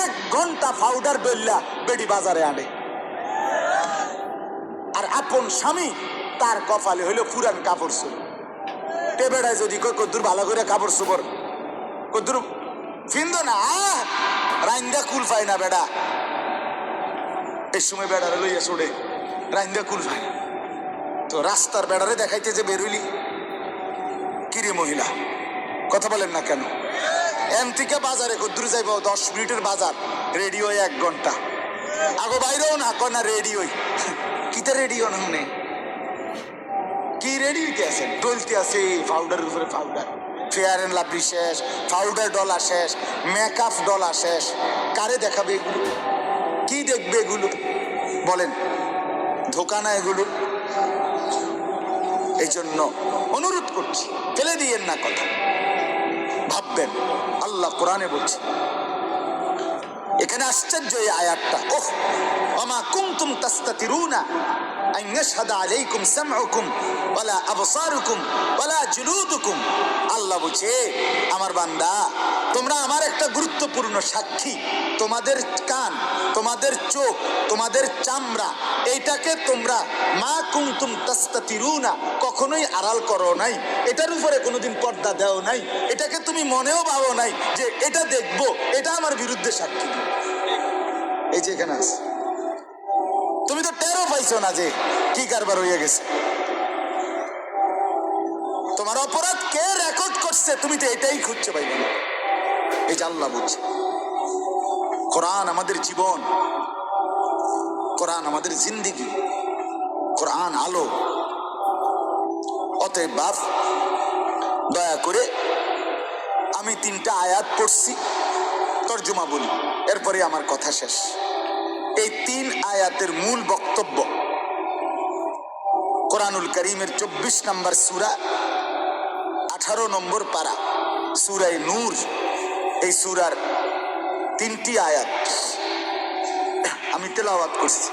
এক ঘণ্টা পাউডার বেললা বেডি বাজারে আনে। আর আপন স্বামী, তার কপালে হইল পুরান কাপড় চোপড়। টেবেড়ায় যদি কই কদ্দুর ভালো করে কাপড় চোপড়। কদ্দুর, ফিন্দ না রাইন্দা কুল পায় না বেড়া। এই সময় বেড়ারে লইয়া চড়ে, রাইন্দা কুল পায় তো রাস্তার বেড়ারে দেখাইতে যে বেরোইলি, কিরে মহিলা, কথা বলেন না কেন? এন থেকে বাজারে কদ্দুর যাইব, দশ মিনিটের বাজার রেডিও এক ঘণ্টা। আগো বাইরেও না, কয় না রেডিওই কিতা রেডিও না হুনে কি রেডি হইতে আছেন ডলতে আছে পাউডারের উপরে পাউডার ফেয়ার অ্যান্ড লাভলি শেষ পাউডার ডলা শেষ মেকআপ ডলা শেষ। কারে দেখাবে এগুলো? কি দেখবে এগুলো? বলেন। ধোকা না এগুলো? এই জন্য অনুরোধ করছি, ফেলে দিয়েন না কথা। ভাববেন, আল্লাহ কোরআনে বলছে। এখানে আশ্চর্য এই আয়াতটা। ওহ, ওমা কুনতুম তাস্তাতিরুনা আন ইয়াশহাদা আলাইকুম সামউকুম ওয়ালা আবসারুকুম ওয়ালা জুলুদুকুম। আল্লাহ বলছে, আমার বান্দা তোমরা আমার একটা গুরুত্বপূর্ণ সাক্ষী। তোমাদের কান, তোমাদের চোখ, তোমাদের চামড়া, এইটাকে তোমরা মা কুনতুম তাস্তাতিরুনা কখনোই আড়াল করো নাই। এটার উপরে কোনোদিন পর্দা দেও নাই। এটাকে তুমি মনেও ভাবো নাই যে এটা দেখব, এটা আমার বিরুদ্ধে সাক্ষী। এই যে এখানে আছে। তুমি তো টেরও পাইছো না যে কি কারবার হয়ে গেছে। তোমার অপরাধ কে রেকর্ড করছে, তুমি তো এটাই খুঁজছো ভাই যে আল্লাহ বুঝছে কোরআন আমাদের জীবন, কোরআন আমাদের জিন্দিগি, কোরআন আলো। অতএব বাপ, দয়া করে আমি তিনটা আয়াত পড়ছি, তর্জমা বলি, এরপরে আমার কথা শেষ। এই তিন আয়াতের মূল বক্তব্য কোরআনুল করিমের চব্বিশ নম্বর সুরা, আঠারো নম্বর পারা, সুরায় নূর। এই সুরার তিনটি আয়াত। আমি তেলাওয়াত করছি।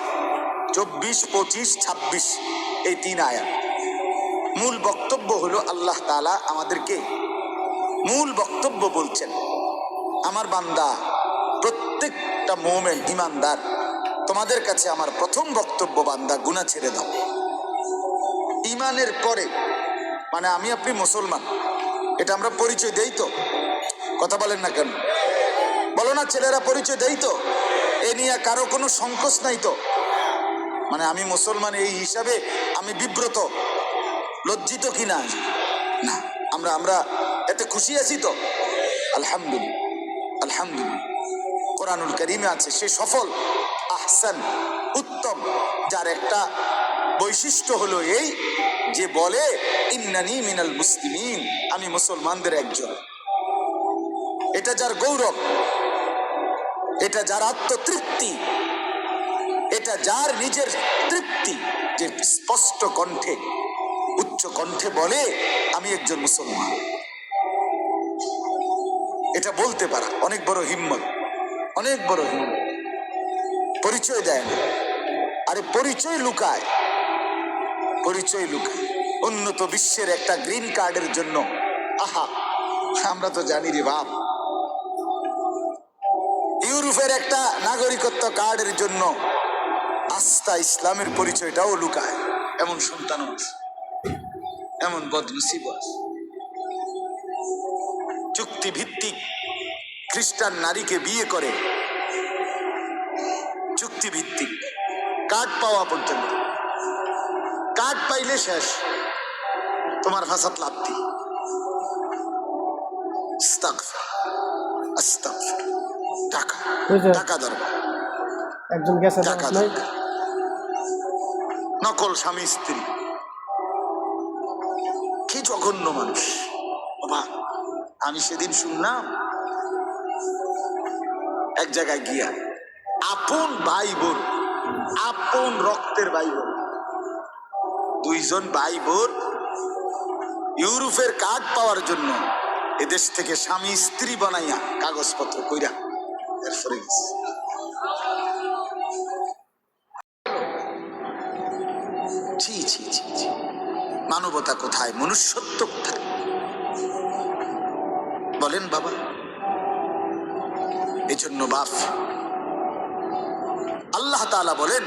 চব্বিশ, পঁচিশ, ছাব্বিশ, এই তিন আয়াত। মূল বক্তব্য হলো আল্লাহ তালা আমাদেরকে মূল বক্তব্য বলছেন, আমার বান্দা, প্রত্যেকটা মোমেন্ট ইমানদার তোমাদের কাছে আমার প্রথম বক্তব্য, বান্দা গুণা ছেড়ে দাও। ইমানের পরে মানে আমি আপনি মুসলমান, এটা আমরা পরিচয় দেই তো? কথা বলেন না কেন? বলো না, ছেলেরা পরিচয় দেই তো। এ নিয়ে কারও কোনো সংকোচ নাই তো। মানে আমি মুসলমান, এই হিসাবে আমি বিব্রত, লজ্জিত কি না? না, আমরা আমরা এতে খুশি আছি তো। আলহামদুলিল্লাহ আলহামদুলিল্লাহ। কোরআনুল করিমে আছে, সে সফল, আহসান, উত্তম, যার একটা বৈশিষ্ট্য হলো এই যে বলে, ইন্নানি মিনাল মুসলিমিন আমি মুসলমানদের একজন। এটা যার গৌরব, এটা যার আত্মতৃপ্তি, এটা যার নিজের তৃপ্তি যে স্পষ্ট কণ্ঠে, উচ্চ কণ্ঠে বলে, আমি একজন মুসলমান। এটা বলতে পারা, অনেক বড় হিম্মত, অনেক বড় হিম্মত। পরিচয় দেয় না। আরে পরিচয় লুকায় পরিচয় লুকায়। উন্নত বিশ্বের একটা গ্রিন কার্ডের জন্য, আহা, আমরা তো জানি রে বাপ। ইউরোপের একটা নাগরিকত্ব কার্ডের জন্য আস্থা ইসলামের পরিচয়টাও লুকায়। এমন সন্তান আছে, এমন বদনসিব আছে। চুক্তি ভিত্তিক খ্রিস্টান নারীকে বিয়ে করে চুক্তি ভিত্তিক কার্ড পাওয়া পর্যন্ত। কার্ড পাইলে শেষ, তোমার ভাষাত লাভতি টাকা ওই যে- টাকা। দরকার। একজন গেছে টাকা দরকার। নকল স্বামী স্ত্রী। কি জঘন্য মানুষ। বাবা আমি সেদিন শুনলাম এক জায়গায় গিয়া আপন ভাই বোন আপন রক্তের ভাই বোন দুইজন ভাই বোন ইউরোপের কাজ পাওয়ার জন্য এদেশ থেকে স্বামী স্ত্রী বানাইয়া কাগজপত্র কইরা এরপরে গেছে ছি ছি ছি ছি। মানবতা কোথায়? মনুষ্যত্ব কোথায়? বলেন বাবা। এজন্য বাপ। আল্লাহ তাআলা বলেন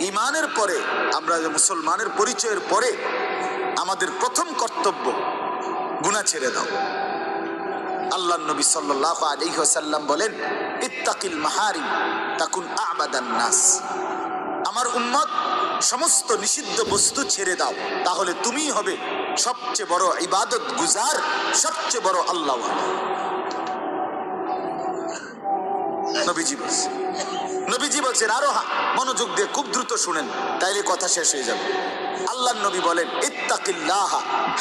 ইমানের পরে, আমরা মুসলমানের পরিচয়ের পরে, আমাদের প্রথম কর্তব্য, গুনাহ ছেড়ে দাও। আল্লাহ নবী সাল্লাল্লাহু আলাইহি ওয়াসাল্লাম বলেন, ইত্তাকিল মাহারিম তাকুন আবাদান নাস। আমার উম্মত, সমস্ত নিষিদ্ধ বস্তু ছেড়ে দাও, তাহলে তুমিই হবে সবচেয়ে বড় ইবাদত গুজার, সবচেয়ে বড় আল্লাহ। নবীজি বলছেন নবীজি বলছেন, আরও মনোযোগ দিয়ে খুব দ্রুত শুনেন, তাইলে কথা শেষ হয়ে যাবে। আল্লাহ নবী বলেন, ইত্তাকিল্লাহ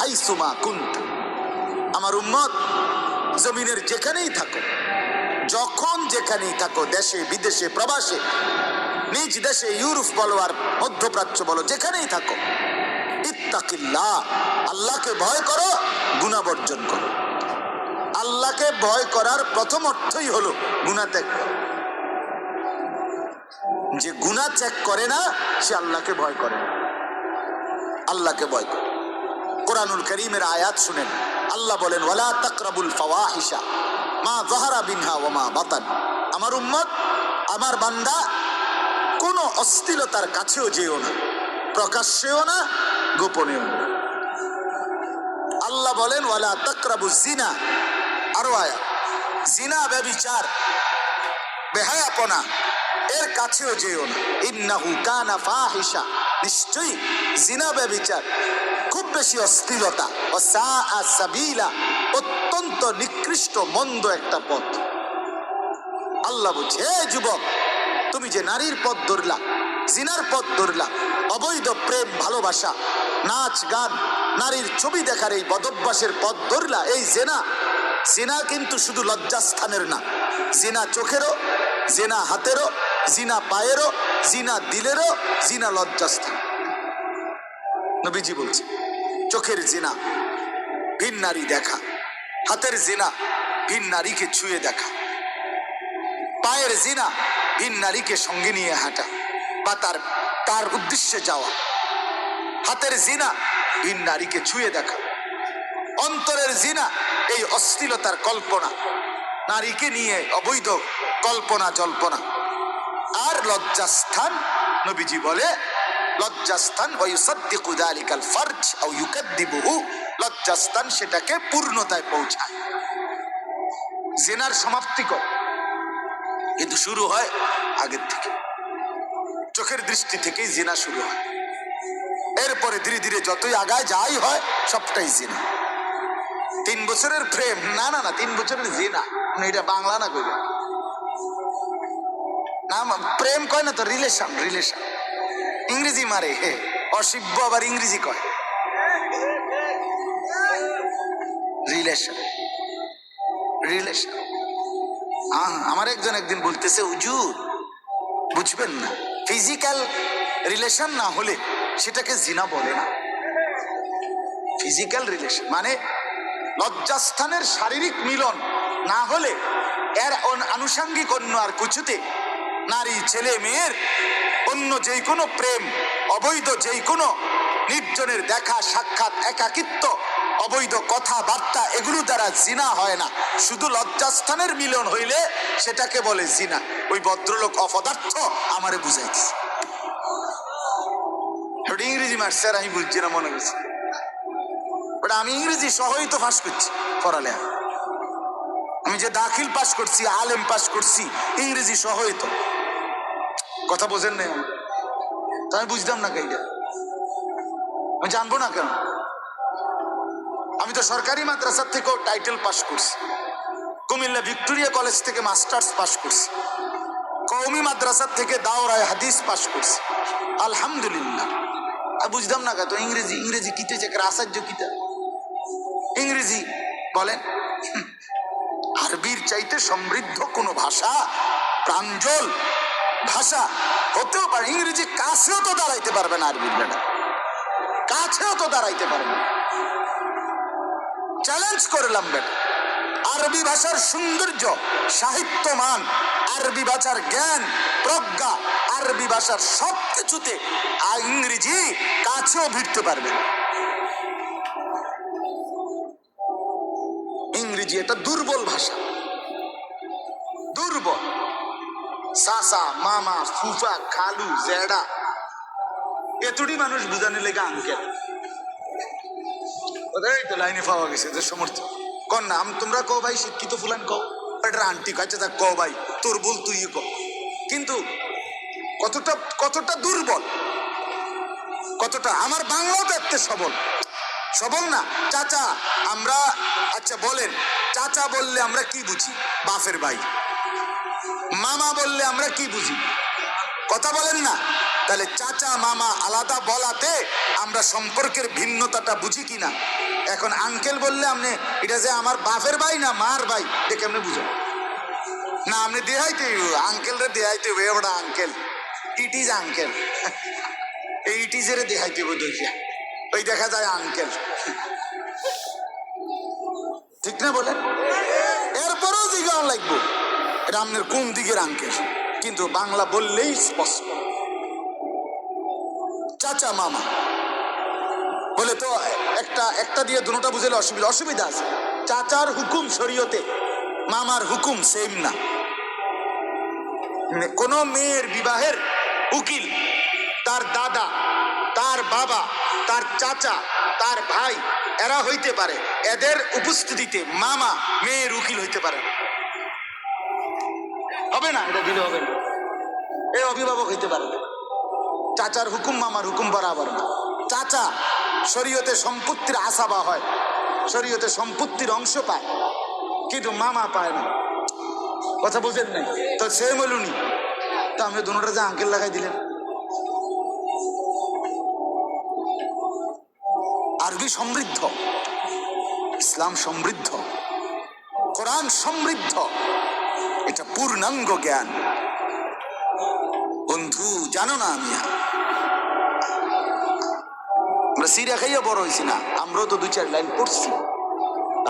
হাইসুমা কুন্ত। আমার উম্মত জমিনের যেখানেই থাকো, যখন যেখানেই থাকো, দেশে, বিদেশে, প্রবাসে, নিজ দেশে ইউরোপ বলো আর মধ্যপ্রাচ্য বলো, যেখানেই থাকো, ইত্তাকিল্লাহ, আল্লাহকে ভয় করো গুণা বর্জন করো। আল্লাহকে ভয় করার প্রথম অর্থই হলো গুণা ত্যাগ যে গুণা ত্যাগ করে না, সে আল্লাহকে ভয় করে না। আল্লাহকে ভয় করে। কোরআনুল করিমের আয়াত শুনেন। আল্লাহ বলেন, ওয়ালা তাকরাবুল ফাওয়াহিশা, মা জাহারা বিনহা ওয়া মা বাতান। আমার উম্মত, আমার বান্দা, কোনো অস্থিলতার কাছেও যেও না, প্রকাশ্যেও না, গোপনেও না। আল্লাহ বলেন, ওয়ালা তাকরাবু জিনা। আরও আয়া জিনা ব্যবিচার, বেহায়াপনা, এর কাছেও যেও না। ইন্নাহু কানা ফাহিশা, নিশ্চয়ই জিনা ব্যবিচার। খুব বেশি অস্থিরতা ও সাবিলা, অত্যন্ত নিকৃষ্ট, মন্দ একটা পথ। আল্লাহ বলছে যুবক, তুমি যে নারীর পথ ধরলা, জিনার পথ ধরলা, অবৈধ প্রেম, ভালোবাসা, নাচ, গান, নারীর ছবি দেখার এই বদভ্যাসের পথ ধরলা, এই জেনা জেনা কিন্তু শুধু লজ্জাস্থানের না, জেনা চোখেরও, জেনা হাতেরও, জিনা পায়েরও, জিনা দিলেরও, জিনা লজ্জাস্থান। নবীজি বলছে চোখের জিনা, ভিন নারী দেখা। হাতের জিনা, ভিন নারীকে ছুঁয়ে দেখা। পায়ের জিনা, ভিন নারীকে সঙ্গে নিয়ে হাঁটা বা তার তার উদ্দেশ্যে যাওয়া। হাতের জিনা, ভিন নারীকে ছুঁয়ে দেখা। অন্তরের জিনা, এই অশ্লীলতার কল্পনা। নারীকে নিয়ে অবৈধ কল্পনা জল্পনা আর লজ্জাস্থান নবীজি বলে লজ্জাস্থান ওয়ুসাদ্দিকু ফারজ আও ইউকাদ্দিবুহু। লজ্জাস্থান সেটাকে পূর্ণতায় পৌঁছায়। জেনার সমাপ্তি করে। কিন্তু শুরু হয় আগের থেকে। চোখের দৃষ্টি থেকেই জেনা শুরু হয়। এরপরে ধীরে ধীরে যতই আগায় যাই হয়, সবটাই জেনা। তিন বছরের প্রেম। না না না, তিন বছরের জেনা। এটা বাংলা না কইবে না, প্রেম কয় না তো, রিলেশন রিলেশন। ইংরেজি মারে। হে, অসিব্য আবার ইংরেজি কয়। রিলেশন রিলেশন আমার একজন একদিন বলতেছে উজুর বুঝবেন না ফিজিক্যাল রিলেশন না হলে সেটাকে জিনা বলে না। ফিজিক্যাল রিলেশন মানে লজ্জাস্থানের শারীরিক মিলন না হলে এর আনুষঙ্গিক অন্য আর কিছুতে নারী, ছেলে, মেয়ের অন্য যেই কোনো প্রেম, অবৈধ যেই কোনো নির্জনের দেখা, সাক্ষাৎ, একাকিত্ব, অবৈধ কথাবার্তা এগুলো দ্বারা জিনা হয় না। শুধু লজ্জাস্থানের মিলন হইলে সেটাকে বলে জিনা। ওই ভদ্রলোক অপদার্থ আমারে বুঝাইছে ওটা ইংরেজি আর আমি বুঝছি না, মনে করছি। ওটা আমি ইংরেজি সহই তো ফাঁস করছি, পড়ালেখা। আমি যে দাখিল পাস করছি, আলেম পাস করছি, ইংরেজি সহই তো। কথা বোঝেন না তো আমি বুঝতাম না কেইটা আমি জানব না কেন? আমি তো সরকারি মাদ্রাসার থেকেও টাইটেল পাস করছি। কুমিল্লা ভিক্টোরিয়া কলেজ থেকে মাস্টার্স পাস করছি। কৌমি মাদ্রাসার থেকে দাওরায় হাদিস পাস করছি। আলহামদুলিল্লাহ। আর বুঝতাম না কেন? তো ইংরেজি ইংরেজি কিতে চেকের আশ্চর্য কিতা? ইংরেজি বলেন। আরবির চাইতে সমৃদ্ধ কোনো ভাষা, প্রাঞ্জল, ভাষা হতেও পারে। ইংরেজি কাছেও তো দাঁড়াইতে পারবে না আরবির বেটা। কাছেও তো দাঁড়াইতে পারবে চ্যালেঞ্জ করলাম বেটা। আরবি ভাষার সৌন্দর্য, সাহিত্যমান, আরবি ভাষার জ্ঞান, প্রজ্ঞা, আরবি ভাষার সব কিছুতে ইংরেজি কাছেও ভিড়তে পারবে না। ইংরেজি এটা দুর্বল ভাষা। দুর্বল। সাসা, মামা, ফুফা, খালু, জেডা। এতটি মানুষ বুঝানো লেগে আঙ্কেল এই তো লাইনে পাওয়া গেছে যে সমর্থ। কন না, আম- তোমরা কও ভাই, শিক্ষিত ফুলান কও? এটা আন্টি কাছে তা কও ভাই, তোর বল তুই ক কিন্তু কতটা কতটা দুর্বল, কতটা আমার বাংলাও দেখতে সবল। সবল না। চাচা, আমরা আচ্ছা বলেন, চাচা বললে আমরা কি বুঝি? বাপের ভাই। মামা বললে আমরা কি বুঝি? কথা বলেন না। তাহলে চাচা, মামা আলাদা বলাতে আমরা সম্পর্কের ভিন্নতাটা বুঝি কিনা? এখন আঙ্কেল বললে আপনি, এটা যে আমার বাপের ভাই না, মার ভাই, এটা কেমনে বুঝো? না, আপনি দেহাইতে আঙ্কেল রে দেহাইতে হবে এবার আঙ্কেল ইট ইজ আঙ্কেল এই ইট ইজের দেখাইতে হবে দেখিয়া ওই দেখা যায় আঙ্কেল ঠিক না বলেন? এরপরেও জিগাও লাগবো। এটা আপনার কোন দিকের আঙ্কেল কিন্তু বাংলা বললেই স্পষ্ট। চাচা, মামা। বলে তো একটা একটা দিয়ে দুটোটা বুঝলে অসুবিধা অসুবিধা আছে। চাচার হুকুম শরীয়তে, মামার হুকুম সেম না। কোনো মেয়ের বিবাহের উকিল তার দাদা তার বাবা তার চাচা তার ভাই এরা হইতে পারে। এদের উপস্থিতিতে মামা মেয়ের উকিল হইতে পারে হবে না? এটা দিলে হবে না। এই অভিভাবক হইতে পারে না। চাচার হুকুম মামার হুকুম বরাবর না। চাচা শরীয়তে সম্পত্তির আশাবা হয় শরীয়তে সম্পত্তির অংশ পায় কিন্তু মামা পায় না। কথা বুঝেন নাই? তো সে বলুনি তো আমি দুটা যে আঙ্কেল লাগাই দিলেন। আরবি সমৃদ্ধ, ইসলাম সমৃদ্ধ, কোরআন সমৃদ্ধ, এটা পূর্ণাঙ্গ জ্ঞান। বন্ধু, জানো না আমি। আমরা সিরিয়া খাইয়া বড় হয়েছি না, আমরাও তো দু চার লাইন পড়ছি।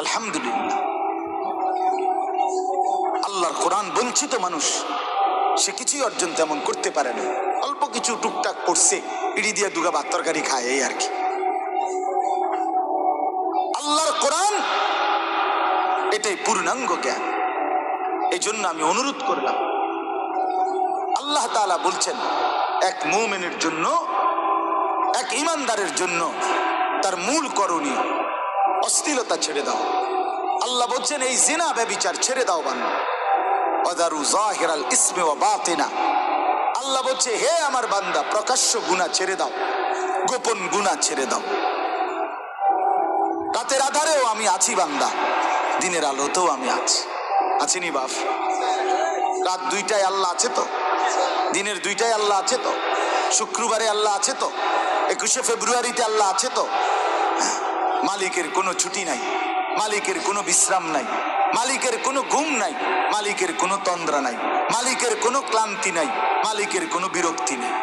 আলহামদুলিল্লাহ। আল্লাহর কোরআন বঞ্চিত মানুষ, সে কিছুই অর্জন তেমন করতে পারে না। অল্প কিছু টুকটাক করছে, ইডি দিয়ে দুগা ভাত তরকারি খায়, এই আর কি। কোরআন, এটাই পূর্ণাঙ্গ জ্ঞান। এই জন্য আমি অনুরোধ করলাম, আল্লাহ তাআলা বলছেন, এক মুমিনের জন্য, এক ইমানদারের জন্য তার মূল করণীয় অস্থিরতা ছেড়ে দাও। আল্লাহ বলছেন, এই জিনা ব্যবিচার ছেড়ে দাও বান্দা। অদারু জাহিরাল ইসমে ওয়া বাতিনা। আল্লাহ বলছে, হে আমার বান্দা, প্রকাশ্য গুনাহ ছেড়ে দাও, গোপন গুনাহ ছেড়ে দাও। রাতের আধারেও আমি আছি বান্দা। দিনের আলোতেও আমি আছি। আছিনি বাপ? রাত দুইটায় আল্লাহ আছে তো? দিনের দুইটায় আল্লাহ আছে তো? শুক্রবারে আল্লাহ আছে তো? একুশে ফেব্রুয়ারিতে আল্লাহ আছে তো? মালিকের কোনো ছুটি নাই। মালিকের কোনো বিশ্রাম নাই। মালিকের কোনো ঘুম নাই। মালিকের কোনো তন্দ্রা নাই। মালিকের কোনো ক্লান্তি নাই। মালিকের কোনো বিরক্তি নেই।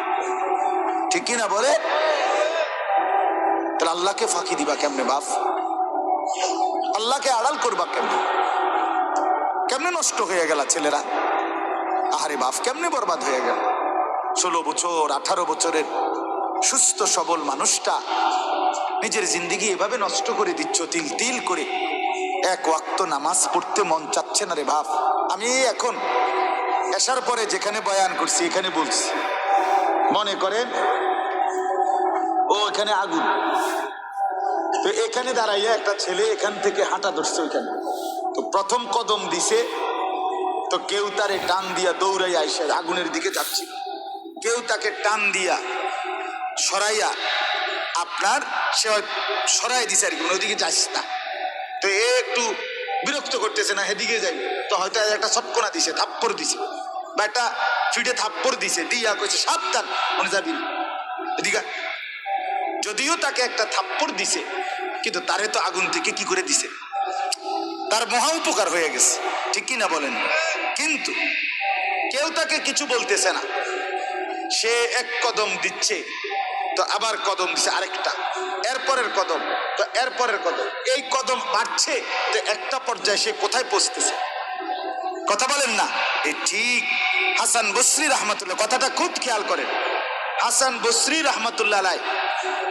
ঠিক কিনা বলে তাহলে আল্লাহকে ফাঁকি দিবা কেমনে বাপ? আল্লাহকে আড়াল করবা কেমনে? কেমনে নষ্ট হয়ে গেল ছেলেরা? আহারে বাপ, কেমনে বরবাদ হয়ে গেল? ষোলো বছর, আঠারো বছরের সুস্থ, সবল মানুষটা নিজের জিন্দিগি এভাবে নষ্ট করে দিচ্ছ, তিল তিল করে। এক ওয়াক্ত নামাজ পড়তে মন চাচ্ছে না রে বাপ। আমি এখন এসার পরে যেখানে বয়ান করছি, এখানে বলছি। মনে করেন, ও এখানে আগুন। তো এখানে দাঁড়াইয়া একটা ছেলে এখান থেকে হাঁটা ধরছে ওইখানে। তো প্রথম কদম দিছে, তো কেউ তারে টান দিয়া দৌড়াই আইসা, আগুনের দিকে যাচ্ছিল। কেউ তাকে টান দিয়া সরাইয়া আপনার সে সরাই দিছে আর কি মানে ওইদিকে যাস না। তো এ একটু বিরক্ত করতেছে না, হেদিকে যাই। তো হয়তো একটা সটকোনা দিছে, থাপ্পড় দিছে। বা একটা ফিটে থাপ্পড় দিছে, দিয়া কইছে, সাবধান, মনে যাবি। এদিকে। যদিও তাকে একটা থাপ্পড় দিছে, কিন্তু তারে তো আগুন থেকে কি করে দিছে? তার মহা উপকার হয়ে গেছে, ঠিক কি না বলেন? কিন্তু কেউ তাকে কিছু বলতেছে না। সে এক কদম দিচ্ছে, তো আবার কদম দিচ্ছে আরেকটা। এরপরের কদম, তো এরপরের কদম। এই কদম বাড়ছে, তো একটা পর্যায়ে সে কোথায় পৌঁছতেছে? কথা বলেন না। এই ঠিক হাসান বসরি রহমতুল্লাহ, কথাটা খুব খেয়াল করেন। হাসান বসরি রহমতুল্লাহ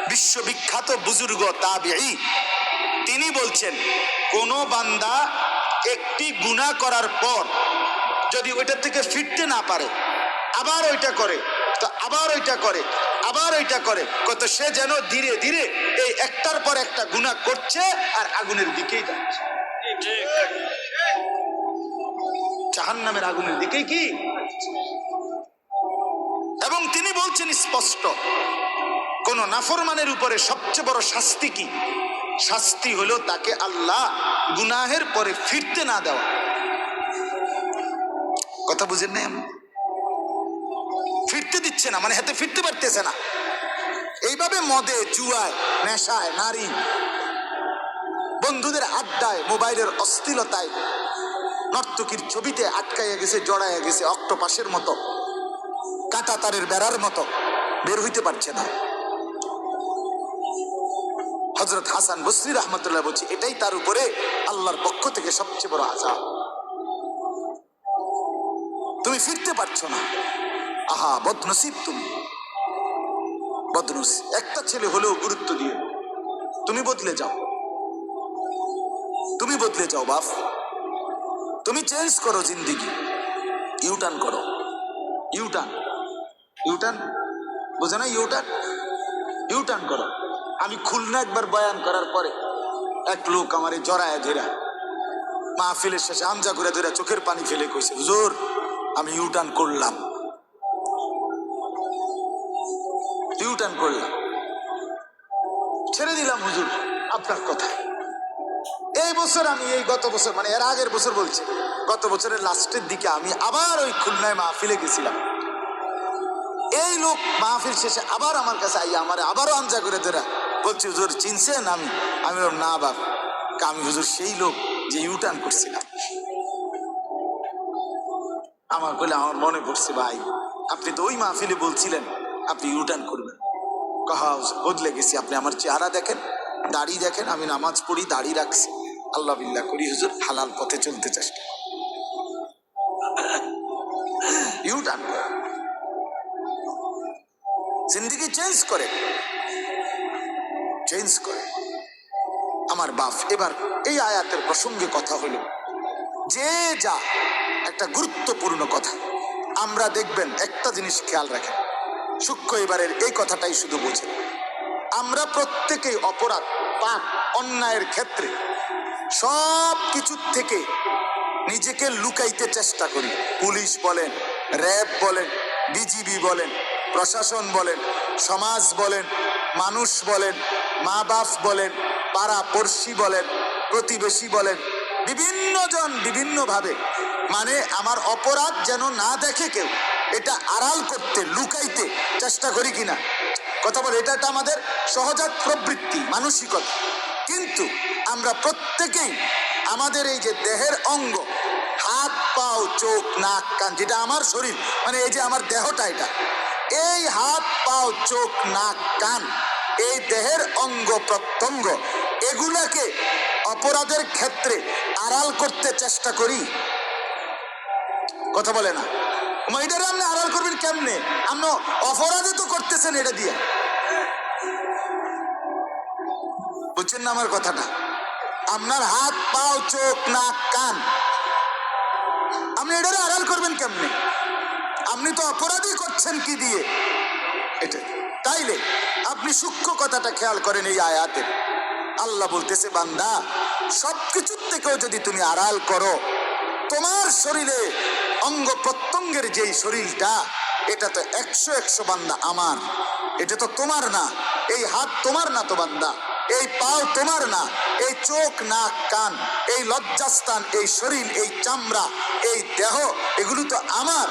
বিশ্ববিখ্যাত বুজুর্গ তাবিঈ। তিনি বলছেন, কোন বান্দা একটি গুনাহ করার পর যদি ওইটার থেকে ফিরতে না পারে, আবার ওইটা করে, তো আবার ওইটা করে, আবার ওইটা করে, কত সে যেন ধীরে ধীরে এই একটার পর একটা গুণা করছে আর আগুনের দিকেই যাচ্ছে। জাহান্নামের আগুনের দিকেই কি? এবং তিনি বলছেন স্পষ্ট কোন নাফরমানের উপরে সবচেয়ে বড় শাস্তি কি? শাস্তি হলো তাকে আল্লাহ গুনাহের পরে ফিরতে না দেওয়া। কথা বুঝেন না? ফিরতে দিচ্ছে না মানে হাতে ফিরতে পারতেছে না। এইভাবে মদে, জুয়ায়, নেশায়, নারী, বন্ধুদের আড্ডায়, মোবাইলের অস্থিলতায় নর্তকীর ছবিতে আটকাইয়া গেছে, জড়াইয়া গেছে, অক্টোপাসের মতো কাটা তারের বেড়ার মতো, বের হইতে পারছে না। হজরত হাসান বসরি রহমতুল্লাহ বলছি, এটাই তার উপরে আল্লাহর পক্ষ থেকে সবচেয়ে বড় আজাব তুমি ফিরতে পারছ না। আহা, বদনসিব তুমি। বদনস একটা ছেলে হলেও গুরুত্ব দিয়ে তুমি বদলে যাও। তুমি বদলে যাও, বাপ। তুমি চেঞ্জ করো জিন্দিগি। ইউটার্ন করো। U turn. U turn? বোঝো না ইউটার্ন? ইউটার্ন করো। আমি খুলনা একবার বয়ান করার পরে এক লোক আমার এই জড়ায় ধরা মাহফিলের শেষে আমজা করে ধরে চোখের পানি ফেলে কইছে, হুজুর, আমি ইউটার্ন করলাম। ইউটার্ন করলাম। ছেড়ে দিলাম, হুজুর, আপনার কথা। এই বছর আমি, এই গত বছর মানে এর আগের বছর বলছি, গত বছরের লাস্টের দিকে আমি আবার ওই খুলনায় মাহফিলে গেছিলাম। এই লোক মাহফিল শেষে আবার আমার কাছে আইয়া আমার আবারও আমজা করে ধরা বলছি, হুজুর, চিনছেন? আমি আমি না বাপ। আমি হুজুর সেই লোক যে ইউটার্ন করছিলাম আমার বলে, আমার মনে পড়ছে ভাই, আপনি তো ওই মাহফিলে বলছিলেন, আপনি ইউটার্ন করবেন। কাহা বদলে গেছি। আপনি আমার চেহারা দেখেন, দাড়ি দেখেন, আমি নামাজ পড়ি, দাড়ি রাখছি। আল্লাহ বিল্লাহ করি, হুজুর, হালাল পথে চলতে চেষ্টা ইউটার্ন জিন্দিগি চেঞ্জ করে। চেঞ্জ করে। আমার বাপ, এবার এই আয়াতের প্রসঙ্গে কথা হলো। যে যা একটা গুরুত্বপূর্ণ কথা। আমরা দেখবেন একটা জিনিস খেয়াল রাখেন। সূক্ষ্ম এবারের এই কথাটাই শুধু বোঝেন। আমরা প্রত্যেকেই অপরাধ, পাপ, অন্যায়ের ক্ষেত্রে সব কিছুর থেকে নিজেকে লুকাইতে চেষ্টা করি। পুলিশ বলেন, র্যাব বলেন, বিজিবি বলেন, প্রশাসন বলেন, সমাজ বলেন, মানুষ বলেন মা বাপ বলেন, পাড়া পড়শি বলেন, প্রতিবেশী বলেন বিভিন্ন জন বিভিন্নভাবে। মানে আমার অপরাধ যেন না দেখে কেউ, এটা আড়াল করতে, লুকাইতে চেষ্টা করি কিনা। কথা বলে, এটা একটা আমাদের সহজাত প্রবৃত্তি, মানসিকতা। কিন্তু আমরা প্রত্যেকেই আমাদের এই যে দেহের অঙ্গ, হাত, পাও, চোখ, নাক, কান, যেটা আমার শরীর মানে এই যে আমার দেহটা এটা, এই হাত, পাও, চোখ, নাক, কান এই দেহের অঙ্গ প্রত্যঙ্গ, এগুলাকে অপরাধের ক্ষেত্রে আড়াল করতে চেষ্টা করি। কথা বলে না। এটারে আপনি আড়াল করবেন কেমনে? আপনি অপরাধে তো করতেছেন এটা দিয়ে। বুঝছেন না আমার কথাটা? আপনার হাত, পাও, চোখ, নাক, কান। আপনি এটারে আড়াল করবেন কেমনে? আপনি তো অপরাধই করছেন কি দিয়ে? এটা তাইলে আপনি সূক্ষ্ম কথাটা খেয়াল করেন এই আয়াতে আল্লাহ বলতেছে, বান্দা সব কিছুর থেকেও যদি তুমি আড়াল করো, তোমার শরীরে অঙ্গ প্রত্যঙ্গের যেই শরীরটা, এটা তো একশো একশো বান্দা আমার। এটা তো তোমার না, এই হাত তোমার না তো বান্দা, এই পাও তোমার না, এই চোখ, নাক, কান, এই লজ্জাস্থান, এই শরীর, এই চামড়া, এই দেহ, এগুলো তো আমার।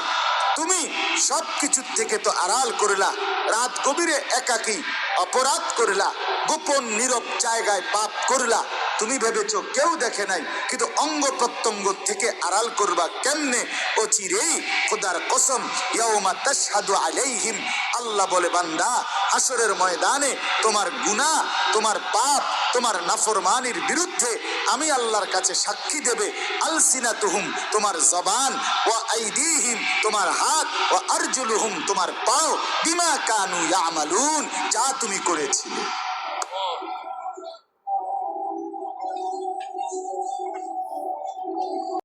তুমি সব কিছুর থেকে তো আড়াল করিলা, রাত গভীরে একাকী অপরাধ করিলা, গোপন নীরব জায়গায় পাপ করিলা। তুমি ভেবেছো কেউ দেখে নাই, কিন্তু অঙ্গ প্রত্যঙ্গ থেকে আড়াল করবা কেমনে? ও চিরেই খোদার কসম, ইয়াউমা তাশহাদু আলাইহিম। আল্লাহ বলে, বান্দা হাসরের ময়দানে তোমার গুনাহ, তোমার পাপ তোমার নাফরমানির বিরুদ্ধে আমি আল্লাহর কাছে সাক্ষী দেবে আলসিনা তুহুম তোমার জবান ও আইদিহিম, তোমার হাত ও আরজুলুহুম, তোমার পাও, বিমা কানু ইয়ামালুন, যা তুমি করেছিলে।